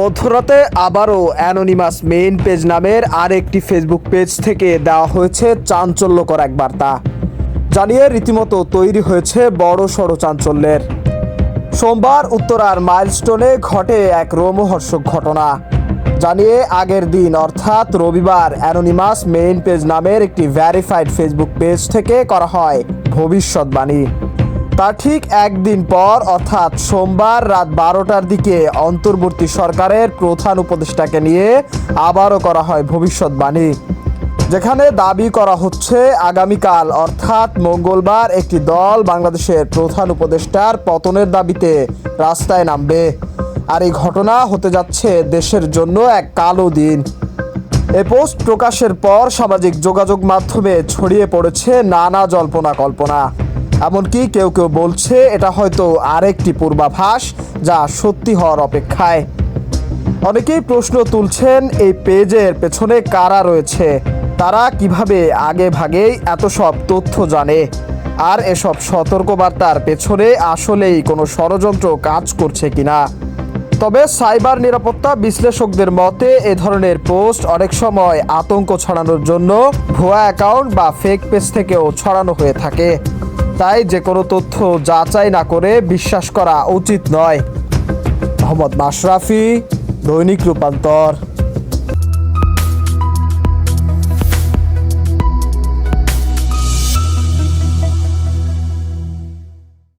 মধ্যরাতে আবারও anonymous main page নামের আরেকটি ফেসবুক পেজ থেকে দেওয়া হয়েছে চাঞ্চল্যকর এক বার্তা। জানিয়ে রীতিমতো তৈরি হয়েছে বড় সড়ো চাঞ্চল্যের। সোমবার উত্তরার মাইলস্টোনে ঘটে এক রোমহর্ষক ঘটনা। জানিয়ে আগের দিন, অর্থাৎ রবিবার, অ্যানোনিমাস মেইন পেজ নামের একটি ভ্যারিফাইড ফেসবুক পেজ থেকে করা হয় ভবিষ্যৎবাণী। তার ঠিক একদিন পর, অর্থাৎ সোমবার রাত বারোটার দিকে, অন্তর্বর্তী সরকারের প্রধান উপদেষ্টাকে নিয়ে আবারও করা হয় ভবিষ্যৎবাণী। যেখানে দাবি করা হচ্ছে, আগামীকাল, অর্থাৎ মঙ্গলবার, একটি দল বাংলাদেশের প্রধান উপদেষ্টার পতনের দাবিতে রাস্তায় নামবে। আর এই ঘটনা হতে যাচ্ছে দেশের জন্য এক কালো দিন। এ পোস্ট প্রকাশের পর সামাজিক যোগাযোগ মাধ্যমে ছড়িয়ে পড়েছে নানা জল্পনা কল্পনা। এমনকি কেউ কেউ বলছে এটা হয়তো আরেকটি পূর্বাভাস যা সত্যি হওয়ার অপেক্ষায়। অনেকেই প্রশ্ন তুলছেন এই পেজের পেছনে কারা রয়েছে, তারা কীভাবে আগে ভাগেই এত সব তথ্য জানে, আর এসব সতর্কবার্তার পেছনে আসলেই কোনো ষড়যন্ত্র কাজ করছে কিনা। তবে সাইবার নিরাপত্তা বিশ্লেষকদের মতে, এ ধরনের পোস্ট অনেক সময় আতঙ্ক ছড়ানোর জন্য ভুয়া অ্যাকাউন্ট বা ফেক পেজ থেকেও ছড়ানো হয়ে থাকে। তাই যে কোনো তথ্য যাচাই না করে বিশ্বাস করা উচিত নয়। মোহাম্মদ মাশরাফি, দৈনিক রূপান্তর।